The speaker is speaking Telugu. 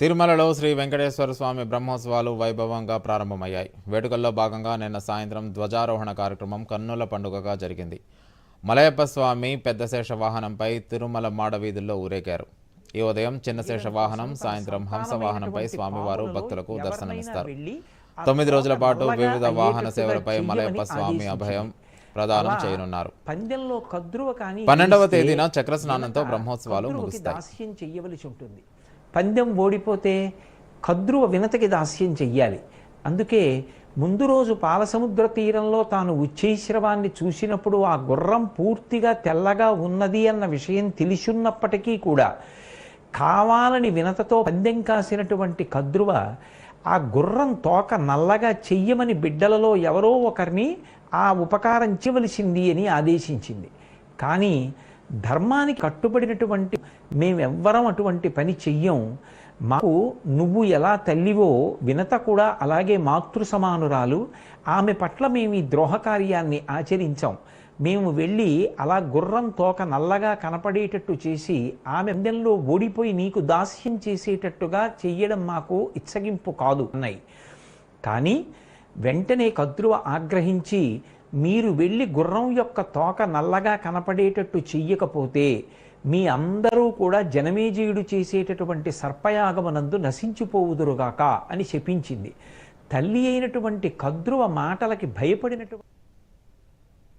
తిరుమలలో శ్రీ వెంకటేశ్వర స్వామి బ్రహ్మోత్సవాలు వైభవంగా ప్రారంభమయ్యాయి. వేడుకల్లో భాగంగా నిన్న సాయంత్రం ధ్వజారోహణ కార్యక్రమం కన్నుల పండుగగా జరిగింది. మలయప్ప స్వామి పెద్ద శేష వాహనంపై తిరుమల మాడ వీధుల్లో ఊరేగారు. ఈ ఉదయం చిన్న శేష వాహనం సాయంత్రం హంస వాహనంపై స్వామివారు భక్తులకు దర్శనమిస్తారు. తొమ్మిది రోజుల పాటు వివిధ వాహన సేవలపై మలయప్ప స్వామి అభయం ప్రదానం చేయనున్నారు. పందెంలో కద్రువ కానీ పన్నెండవ తేదీన చక్ర స్నానంతో బ్రహ్మోత్సవాలు ముగుస్తాయి. ఉంటుంది. పందెం ఓడిపోతే కద్రువ వినతకి దాస్యం చెయ్యాలి. అందుకే ముందు రోజు పాలసముద్ర తీరంలో తాను ఉచ్చైశ్రవాన్ని చూసినప్పుడు ఆ గుర్రం పూర్తిగా తెల్లగా ఉన్నది అన్న విషయం తెలిసున్నప్పటికీ కూడా కావాలని వినతతో పందెం కాసినటువంటి కద్రువ ఆ గుర్రం తోక నల్లగా చెయ్యమని బిడ్డలలో ఎవరో ఒకరిని ఆ ఉపకారం చేయవలసింది అని ఆదేశించింది. కానీ ధర్మానికి కట్టుబడినటువంటి మేమెవ్వరం అటువంటి పని చెయ్యం. మాకు నువ్వు ఎలా తల్లివో వినత కూడా అలాగే మాతృ సమానురాలు ఆమె పట్ల మేము ఈ ద్రోహ కార్యాన్ని ఆచరించాం. మేము వెళ్ళి అలా గుర్రం తోక నల్లగా కనపడేటట్టు చేసి ఆమె అందెంలో ఓడిపోయి నీకు దాస్యం చేసేటట్టుగా చెయ్యడం మాకు ఇచ్చగింపు కాదు అన్నాయి కానీ వెంటనే కద్రువ ఆగ్రహించి మీరు వెళ్ళి గుర్రం యొక్క తోక నల్లగా కనపడేటట్టు చెయ్యకపోతే మీ అందరూ కూడా జనమేజయుడు చేసేటటువంటి సర్పయాగమనందు నశించిపోవుదురుగాక అని శపించింది తల్లి అయినటువంటి కద్రువ మాటలకి భయపడినటువంటి